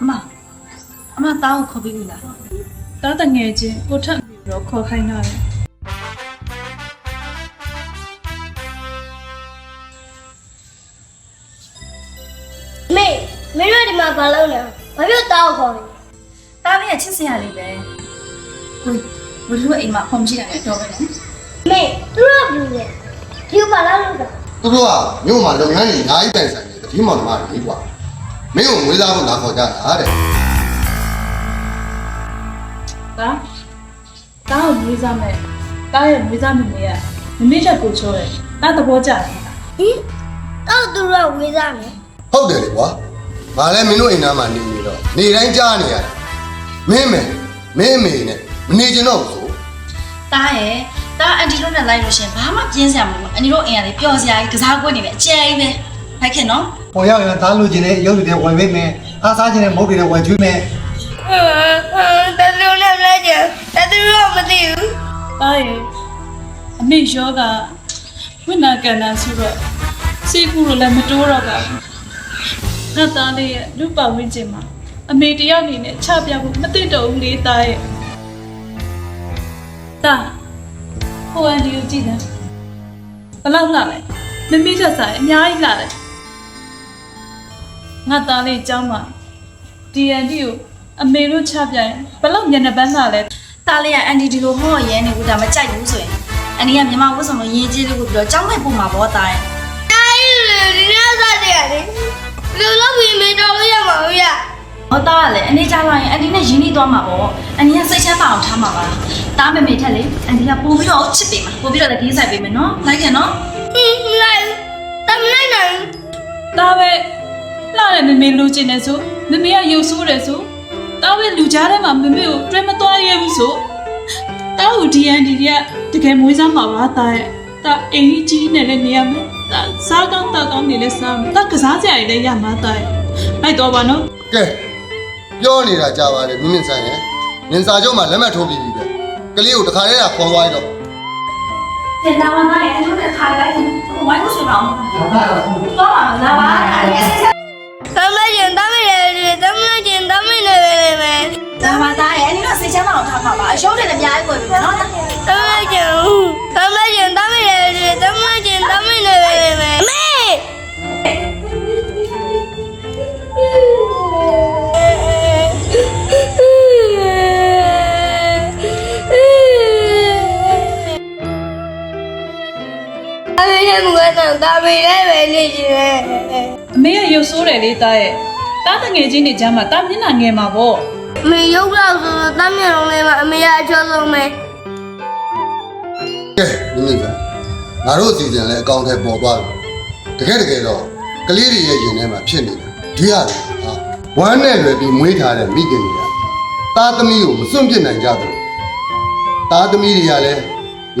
အမအမတားကိုခေါ်ပြီးပြီလားတားတငယ်ချင်းကိုထပ်ပြီးတော့ခေါ်ခိုင်းတာလေမေမင်းတို့ဒီမှာဘာလုပ်လဲဘာဖြစ်တောက်ခေါ်လဲတားလေးကချစ်စရာလေးပဲကိုဘယ်လိုအိမ်မှာဖုန်ကြည့်ရတယ်တော့ပဲနော်မေသူတို့ကဘူးလေဒီဘာလုပ်လို့လဲသူတို့ကမြို့မှာလုပ်ငန်းတွေအများကြီးတိုင်ဆိုင်နေတယ်ဒီမောင်နှမတွေကွာ မင်းကိုငွေသားဖို့လာခေါ်ကြတာတဲ့တားတားကိုမွေးစားမယ်တားရဲ့မွေးစားမမေကမမေချက်ကိုချိုးတယ်တားသဘောကျတယ်ဟင်တောက်သူတို့ကဝေးစားမယ်ဟုတ်တယ်လေကွာငါလည်းမင်းတို့အိမ်သားမှာနေနေတော့နေတိုင်းကြားနေရတယ်မင်းမယ်မင်းအမေနဲ့မနေချင်တော့ဘူးဆိုတားရဲ့တားအန်တီတို့နဲ့လိုက်လို့ရှရင်ဘာမှပြင်းစရာမလိုဘူးအန်တီတို့အိမ်ကလေပျော်စရာကြီးကစားကွက်နေပဲအကျယ်ကြီးပဲဖိုက်ခင်နော် ပေါ်ရောက်ရင်သားလူချင်းတဲ့ရုပ်တွေဝင်ပေးမယ်အားစားခြင်းတဲ့မုတ်တွေနဲ့ဝင်ကျွေးမယ်ဟမ်တသူနဲ့မလဲကြတသူတို့မသိဘူးတားရဲ့အမေယောကဝိနာကန်နာဆိုတော့စိတ်ကူလို့လည်းမတိုးတော့ပါဘူးငါသားလေးရဲ့လူပတ်ဝန်းကျင်မှာအမေတယောက်အနေနဲ့ချပြဖို့မသိတော့ဘူးလေတားရဲ့တားဟိုအန်ဒီကိုကြည့်တယ်ဘယ်လောက်လာလဲမမေချက်စားအများကြီးလာတယ် ငါသားလေးအကြောင်းမှာ DND ကိုအမေလို့ချပြရင်ဘယ်လောက်မျက်နှာပန်းလာလဲတားလေးကအန်တီဒီလိုဟောရဲနေဘူးဒါမကြိုက်ဘူးဆိုရင်အန်တီကမြန်မာဝတ်စုံလို့ရင်းကြီးလေးကိုပြီးတော့ကြောင်းလိုက်ပုံမှာပေါ့တားရဲ့တိုင်းလူဒီနေ့စားတယ်လေလူလို့ပြီးမေတော်လို့ရမှာမရဟောတားကလည်းအနေကြလာရင်အန်တီနဲ့ရင်းနှီးသွားမှာပေါ့အန်တီကစိတ်ချမ်းသာအောင်ထားမှာပါတားမမေထက်လေအန်တီကပို့ပြီးတော့ချစ်ပေးမှာပို့ပြီးတော့လည်းဒီဆိုင်ပေးမယ်နော်လိုက်ခင်နော်ဟင်းလိုက်တမနိုင်နိုင်ဒါပဲ လာတယ်မမေလူကျင်နေဆိုမမေကရုပ်ဆိုးတယ်ဆိုဒါပဲလူကြားထဲမှာမမေကိုတွဲမသွားရဘူးဆိုတာကို DND ကတကယ်မွေးစားမှာပါတာရဲ့ဒါအိမ်ကြီးကြီးနဲ့လည်းနေရမယ်ဒါစားကောင်းတောက်ကောင်းနေလဲစားမယ်ဒါကစားစရာတွေလည်းရမှာတာရဲ့လိုက်တော့ပါနော်ကဲပြောနေတာကြားပါလေမင်းမင်းဆိုင်ရဲ့နင်စာချုပ်မှာလက်မှတ်ထိုးပြီးပြီပဲကလေးကိုတခါတည်းကခေါ်သွားရတော့တင်တာမနာရဲ့အန်တီနဲ့ခါလိုက်ဝိုင်းလို့ဆိုတော့ဒါကတော့တော့မှာလာပါ သာပါသားရဲ့အန်တီကစိတ်ချမ်းသာအောင်ထားမှာပါအရှုံးတွေလည်းအများကြီးကိုပြီနော်တမကျင်တမကျင်တမရယ်တမကျင်တမနေပဲလေမယ်မေအမေရဲ့မကတော့ဒါပေမဲ့ပဲနေချင်တယ်အမေကရုပ်ဆိုးတယ်လေတာရဲ့တာတငယ်ချင်းတွေကြားမှာတာမျက်နှာငယ်မှာပေါ့ အမေရုပ်လောက်ဆိုတော့တမ်းမြေလုံးလေးမှာအမေကအကျော်ဆုံးပဲကဲမင်းမင်းဆိုင်ငါတို့အစီအစဉ်လည်းအကောင့်ထဲပေါ်သွားပြီတကယ်တကယ်တော့ကလေးတွေရဲ့ရင်ထဲမှာဖြစ်နေတာဒီရတယ်ဟာဝမ်းနဲ့လွယ်ပြီးမွေးထားတဲ့မိခင်တွေကသားသမီးကိုမစွန့်ပစ်နိုင်ကြဘူးသားသမီးတွေကလည်း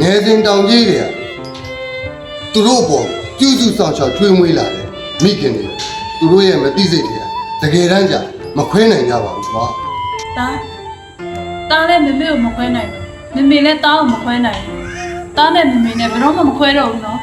ငယ်စဉ်တောင်ကြီးတွေကသူတို့အပေါ်ကျူးကျူးဆောင်ရှောက်ချွေးမွေးလာတယ်မိခင်တွေသူတို့ရဲ့မသိစိတ်တွေကတကယ်တမ်းကြမခွဲနိုင်ကြပါဘူးကွာ တာတာလည်းမမေကိုမခွဲနိုင်ဘူးမမေလည်းတာကိုမခွဲနိုင်ဘူးတာနဲ့မမေနဲ့ဘယ်တော့မှမခွဲတော့ဘူးနော်